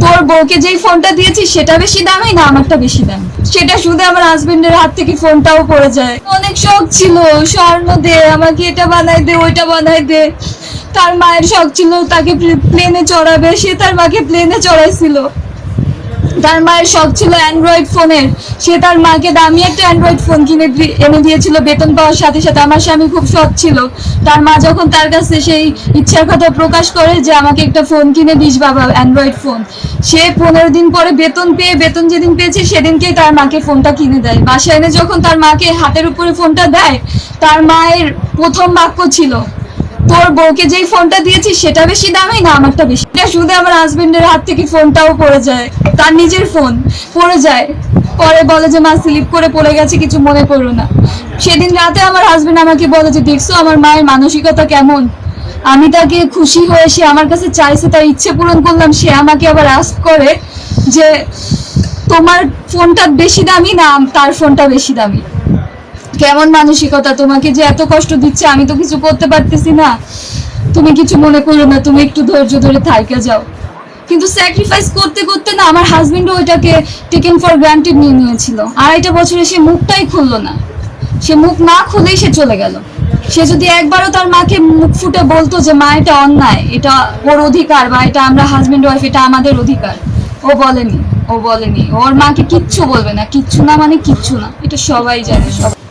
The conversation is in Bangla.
তোর বউকে যেই ফোনটা দিয়েছি সেটা বেশি দামি না আমারটা বেশি দাম? সেটা শুধু আমার হাজবেন্ডের হাত থেকে ফোনটাও পড়ে যায়। অনেক শখ ছিল, স্বর্ণ দে, আমাকে এটা বানাই দে, ওইটা বানাই দে। তার মায়ের শখ ছিল, তাকে প্লেনে চড়াবে, সে তার মাকে প্লেনে চড়াইছিল। তার মায়ের শখ ছিল অ্যান্ড্রয়েড ফোনের সে তার মাকে দামি একটা অ্যান্ড্রয়েড ফোন কিনে এনে দিয়েছিল, বেতন পাওয়ার সাথে সাথে। আমার স্বামী খুব শখ ছিল। তার মা যখন তার কাছে সেই ইচ্ছার কথা প্রকাশ করে যে আমাকে একটা ফোন কিনে দিস বাবা অ্যান্ড্রয়েড ফোন সে পনেরো দিন পরে বেতন পেয়ে, বেতন যেদিন পেয়েছে, সেদিনকেই তার মাকে ফোনটা কিনে দেয়। বাসায় এনে যখন তার মাকে হাতের উপরে ফোনটা দেয়, তার মায়ের প্রথম বাক্য ছিল, তোর বউকে যেই ফোনটা দিয়েছি সেটা বেশি দামি না, আমারটা বেশি শুধু আমার হাজবেন্ডের হাত থেকে ফোনটাও পড়ে যায়, তার নিজের ফোন পড়ে যায়। পরে বলে যে, মা স্লিপ করে পড়ে গেছে, কিছু মনে করো না। সেদিন রাতে আমার হাজবেন্ড আমাকে বলে যে, দেখছ, আমার মায়ের মানসিকতা কেমন? আমি তাকে খুশি হয়ে সে আমার কাছে চাইছে, তার ইচ্ছে পূরণ করলাম, সে আমাকে আবার আস্ক করে যে, তোমার ফোনটা বেশি দামি না তার ফোনটা বেশি দামি? কেমন মানসিকতা? তোমাকে যে এত কষ্ট দিচ্ছে, আমি তো কিছু করতে পারতেছি না। তুমি কিছু মনে করো না, তুমি একটু ধৈর্য ধরে থাইকে যাও। কিন্তু স্যাক্রিফাইস করতে করতে না আমার হাজবেন্ডও ওইটাকে টেকেন ফর গ্রান্টেড নিয়ে নিয়েছিল। আড়াইটা বছরে সে মুখটাই খুললো না। সে মুখ না খুলেই সে চলে গেল। সে যদি একবারও তার মাকে মুখ ফুটে বলতো যে, মা, এটা অন্যায়। এটা ওর অধিকার বা এটা আমরা হাজবেন্ড ওয়াইফ এটা আমাদের অধিকার। ও বলেনি ও বলেনি। ওর মাকে কিচ্ছু বলবে না। কিচ্ছু না মানে কিচ্ছু না। এটা সবাই জানে সবাই